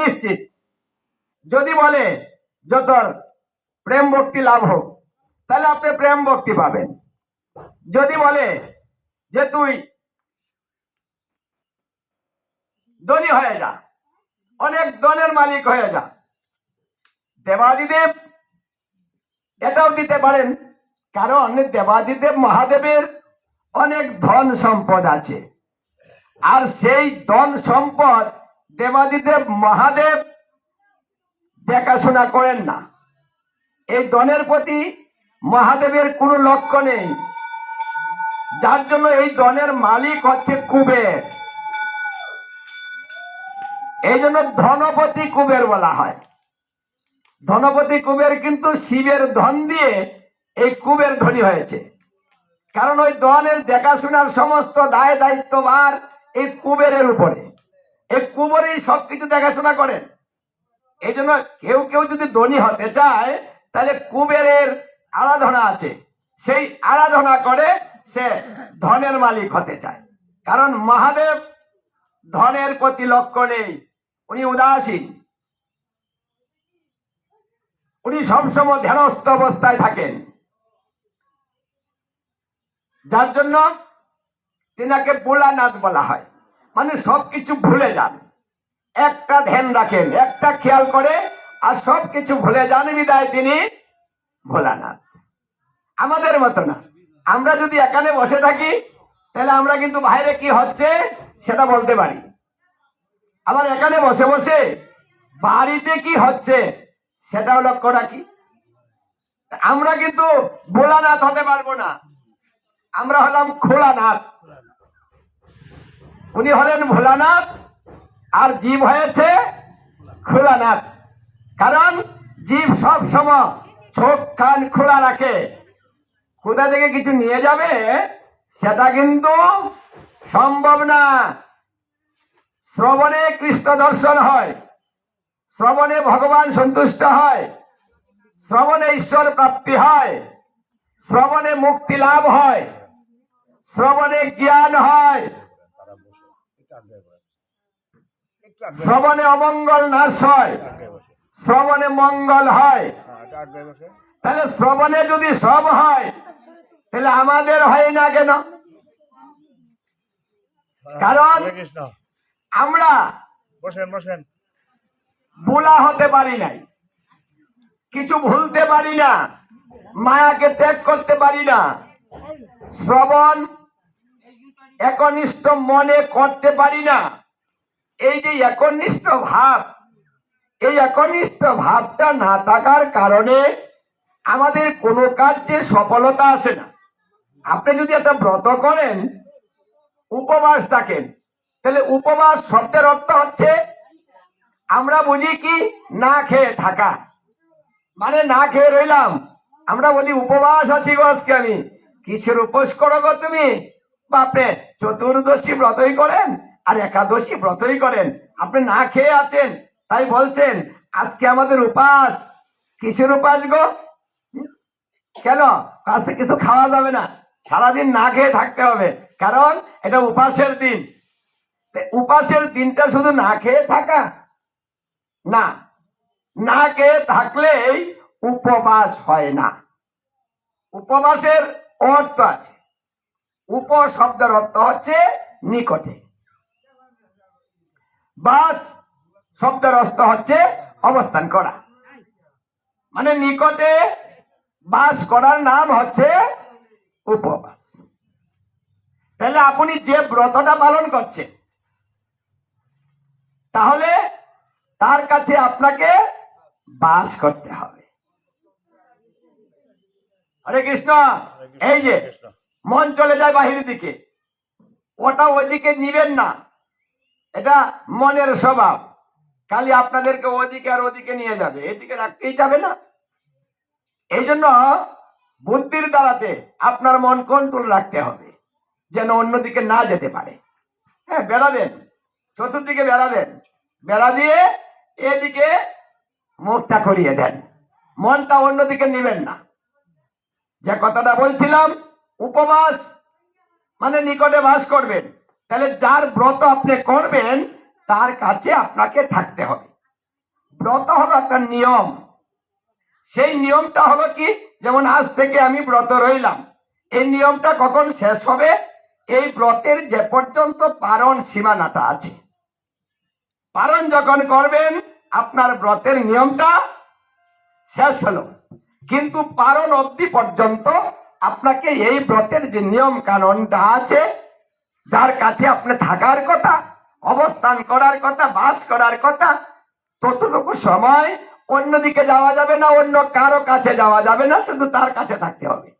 নিশ্চিত। যদি বলে যে তোর প্রেম ভক্তি লাভ হোক, তাহলে আপনি প্রেম ভক্তি পাবেন। যদি বলে যে তুই ধনী হয়ে যা, অনেক ধনের মালিক হয়ে যা, দেবাদিদেব এটাও দিতে পারেন, কারণ দেবাদিদেব মহাদেবের অনেক ধন সম্পদ আছে। আর সেই ধন সম্পদ দেবাদিদেব মহাদেব দেখাশোনা করেন না। এই দনের প্রতি মহাদেবের কোনো লক্ষ্য নেই। যার জন্য এই দনের মালিক হচ্ছে কুবের। এই জন্য ধনপতি কুবের বলা হয়। ধনপতি কুবের কিন্তু শিবের ধন দিয়ে এই কুবের ধনী হয়েছে। কারণ ওই ধনের দেখাশোনার সমস্ত দায় দায়িত্ব ভার এই কুবেরের উপরে। এই কুবেরই সবকিছু দেখাশোনা করেন। এই জন্য কেউ কেউ যদি ধনী হতে চায়, তাহলে কুবেরের আরাধনা আছে। সেই আরাধনা করে সে ধনের মালিক হতে চায়। কারণ মহাদেব ধনের প্রতি লক্ষ্য নেই। উনি উদাসীন। উনি সবসময় ধ্যানস্থ অবস্থায় থাকেন। যার জন্য তিনাকে বোলানাথ বলা হয়। মানে সবকিছু ভুলে যান। একটা ধ্যান রাখেন, একটা খেয়াল করে, আর সবকিছু ভুলে যান, বিদায় তিনি ভোলানাথ। আমাদের মতো না। আমরা যদি এখানে বসে থাকি, তাহলে আমরা কিন্তু বাইরে কি হচ্ছে সেটা বলতে পারি। আবার এখানে বসে বসে বাড়িতে কি হচ্ছে সেটাও লক্ষ্য রাখি। আমরা কিন্তু ভোলানাথ হতে পারব না। আমরা হলাম খোলানাথ। উনি হলেন ভোলানাথ, আর জীব হয়েছে খোলানাথ। কারণ জীব সব সময় চোখ, কান খোলা রাখে। কোথা থেকে কিছু নিয়ে যাবে, সেটা কিন্তু সম্ভব না। শ্রবণে কৃষ্ণ দর্শন হয়, শ্রবণে ভগবান সন্তুষ্ট হয়, শ্রবণে ঈশ্বর প্রাপ্তি হয়, শ্রবণে মুক্তি লাভ হয়, শ্রবণে জ্ঞান হয়। শ্রবণে অমঙ্গল নাশ হয়। শ্রবণে মঙ্গল হয়। তাহলে শ্রবণে যদি সব হয় তাহলে আমাদের হয় না কেন? কারণ কৃষ্ণ। আমরা বসেন বসেন। বোলা হতে পারি নাই। কিছু ভুলতে পারি না। মায়াকে ত্যাগ করতে পারি না। শ্রবণ একনিষ্ঠ মনে করতে পারি না। এই যে একনিষ্ঠ ভাব, এই একনিষ্ঠ ভাবটা না থাকার কারণে আমাদের কোনো কাজে সফলতা আসে না। আপনি যদি একটা ব্রত করেন, উপবাস থাকেন তাহলে উপবাস শব্দের অর্থ হচ্ছে আমরা বুঝি কি, না খেয়ে থাকা। মানে না খেয়ে রইলাম। আমরা বলি, উপবাস আছি গো আজকে আমি। কিসের উপোস করো গো তুমি? বাপরে, চতুর্দশী ব্রতই করেন আর একাদশী ব্রতই করেন। আপনি না খেয়ে আছেন, তাই বলছেন, আজকে আমাদের উপাস। কিসের উপাস গো? কেন? আজকে কিছু খাওয়া যাবে না। সারাদিন না খেয়ে থাকতে হবে। কারণ এটা উপাসের দিন। উপাসের দিনটা শুধু না খেয়ে থাকা? না। না খেয়ে থাকলেই উপবাস হয় না। উপবাসের অর্থ আছে। উপ শব্দের অর্থ হচ্ছে নিকটে। বাস শব্দের অর্থ হচ্ছে অবস্থান করা। মানে নিকটে বাস করার নাম হচ্ছে উপবাস। তাহলে আপনি যে ব্রতটা পালন করছেন, তাহলে তার কাছে আপনাকে বাস করতে হবে। হরে কৃষ্ণ, এই যে মন চলে যায় বাহিরের দিকে। ওটা ওইদিকে নিবেন না। এটা মনের স্বভাব। খালি আপনাদেরকে ওদিকে আর ওদিকে নিয়ে যাবে। এদিকে রাখতেই যাবে না। এই জন্য বুদ্ধির দ্বারাতে আপনার মন কন্ট্রোল রাখতে হবে, যেন অন্যদিকে না যেতে পারে। হ্যাঁ বেড়া দেন চতুর্দিকে বেড়া দেন বেড়া দিয়ে এদিকে মুখটা করিয়ে দেন। মনটা অন্যদিকে নেবেন না। যে কথাটা বলছিলাম উপবাস মানে নিকটে বাস করবেন। তাহলে যার ব্রত আপনি করবেন, তার কাছে আপনাকে থাকতে হবে। ব্রত হলো একটা নিয়ম। সেই নিয়মটা হলো কি? যেমন আজ থেকে আমি ব্রত রইলাম। এই নিয়মটা কখন শেষ হবে? এই ব্রতের যে পর্যন্ত পারণ সীমানাটা আছে। পারণ যখন করবেন, আপনার ব্রতের নিয়মটা শেষ হলো। কিন্তু পারণ অবধি পর্যন্ত আপনাকে এই ব্রতের যে নিয়ম কানুনটা আছে, যার কাছে আপনি থাকার কথা, অবস্থান করার কথা, বাস করার কথা, ততটুকু সময় অন্যদিকে যাওয়া যাবে না, অন্য কারও কাছে যাওয়া যাবে না, শুধু তার কাছে থাকতে হবে।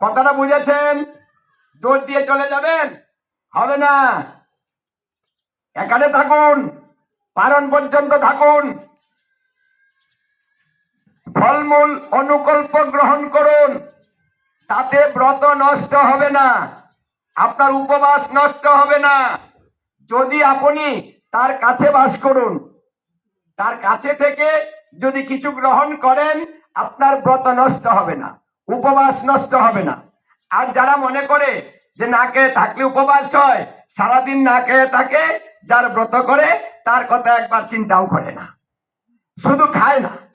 কথাটা বুঝেছেন? দৌড় দিয়ে চলে যাবেন? হবে না। এখানে থাকুন পালন পর্যন্ত থাকুন। ফলমূল অনুকল্প গ্রহণ করুন। তাতে ব্রত নষ্ট হবে না। আপনার উপবাস নষ্ট হবে না। যদি আপনি তার কাছে বাস করুন, তার কাছে থেকে যদি কিছু গ্রহণ করেন, আপনার ব্রত নষ্ট হবে না, উপবাস নষ্ট হবে না। আর যারা মনে করে যে না খেয়ে থাকলে উপবাস হয়, সারাদিন না খেয়ে থাকে, যার ব্রত করে, তার কথা একবার চিন্তাও করে না। শুধু খায় না।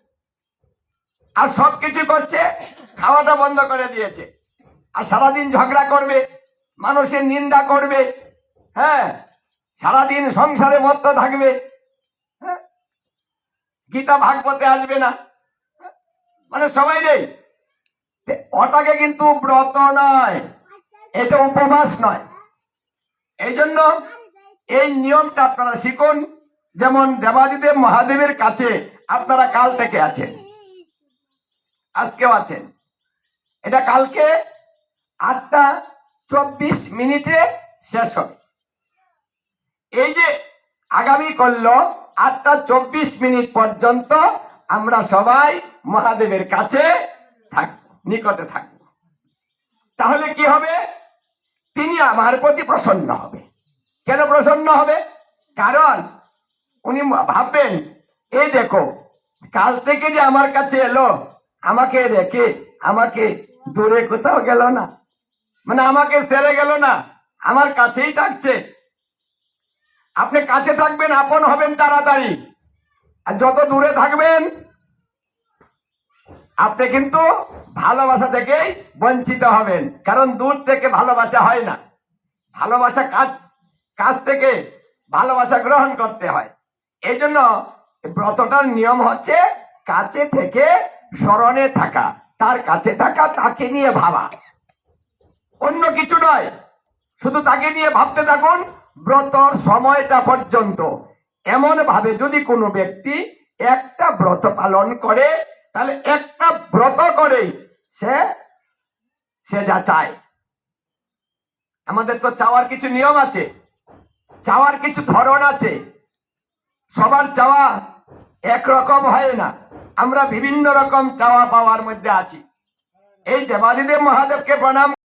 আর সব কিছু করছে, খাওয়াটা বন্ধ করে দিয়েছে। আর সারাদিন ঝগড়া করবে, মানুষের নিন্দা করবে হ্যাঁ? সারাদিন সংসারে মত্ত থাকবে হ্যাঁ? গীতা ভাগবতে আসবে না মানে সবাই নেই ওটাকে কিন্তু ব্রত নয়, এটা উপবাস নয়। এই জন্য এই নিয়মটা আপনারা শিখুন, যেমন দেবাদিদেব মহাদেবের কাছে আপনারা কাল থেকে আছেন। আজকেও আছেন। এটা কালকে আটটা চব্বিশ মিনিটে শেষ হবে। এই যে আগামী করল, আটটা চব্বিশ মিনিট পর্যন্ত আমরা সবাই মহাদেবের কাছে থাকব নিকটে থাকব। তাহলে কি হবে? তিনি আমার প্রতি প্রসন্ন হবে। কেন প্রসন্ন হবে? কারণ উনি ভাববেন, এই দেখো, কাল থেকে যে আমার কাছে এলো আমাকে রেখে আমাকে দূরে কোথাও গেল না। মানে আমাকে সেরে গেল না। আমার কাছেই থাকছে। আপনি কাছে থাকবেন, আপন হবেন তাড়াতাড়ি। আর যত দূরে থাকবেন, আপনি কিন্তু ভালোবাসা থেকেই বঞ্চিত হবেন। কারণ দূর থেকে ভালোবাসা হয় না। ভালোবাসা কাজ কাছ থেকে ভালোবাসা গ্রহণ করতে হয়। এই জন্য ব্রতটার নিয়ম হচ্ছে কাছে থেকে স্মরণে থাকা, তার কাছে থাকা, তাকে নিয়ে ভাবা। অন্য কিছু নয়, শুধু তাকে নিয়ে ভাবতে থাকুন, ব্রতর সময়টা পর্যন্ত। এমন ভাবে যদি কোনো ব্যক্তি একটা ব্রত পালন করে, তাহলে একটা ব্রত করেই সে সে যা চায়। আমাদের তো চাওয়ার কিছু নিয়ম আছে, চাওয়ার কিছু ধরন আছে। সবার চাওয়া একরকম হয় না। আমরা বিভিন্ন রকম চাওয়া পাওয়ার মধ্যে আছি। এই দেবাদিদেব মহাদেবকে প্রণাম